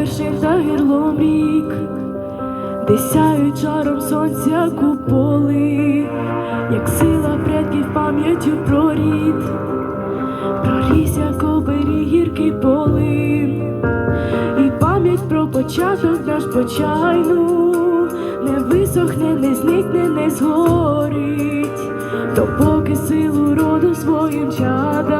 вершин та гірлом рік, де сяють жаром сонця куполи, як сила предків пам'яттю про рід, про ліс, як оберіг гіркий полин, і пам'ять про початок наш почайну не висохне, не зникне, не згорить, допоки силу роду своїм чадам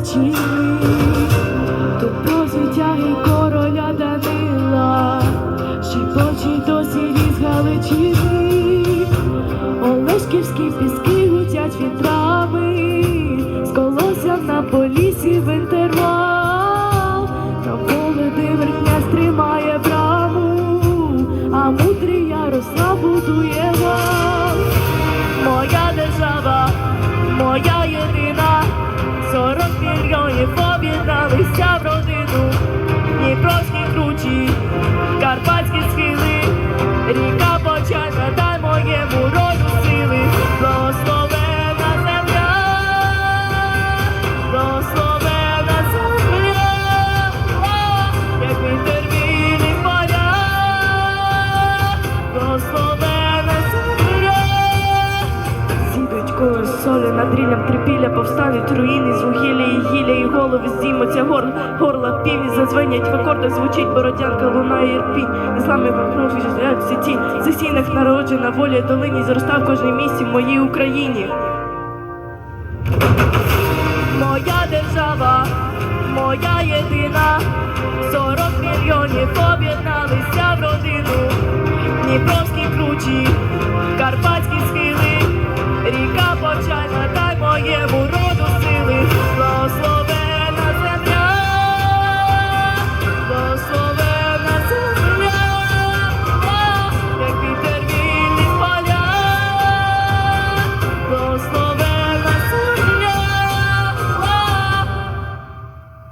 чини, тут про звитяги короля Данила, шепочі досі ліс Галичини, Олешківські піски гудять вітрами, з колоссям на полісі в інтервал, та поле дивер князь тримає браму, а мудрий Ярослав будує вал. Моя держава, моя єдина, сорок мільйонів об'єдналися над ріллям трипілля, повстануть руїни з вугілля і гілля, і голови здіймуться горла, горла в піві зазвенять в акордах, звучить бородянка, луна і ірпінь. Іслами вокруг віжають всі ті, за сінах народжена воля долині, зростав в кожній місці в моїй Україні. Моя держава, моя єдина, сорок мільйонів об'єдналися в родину, Дніпровські кручі, Карпатські 我再踏白马也不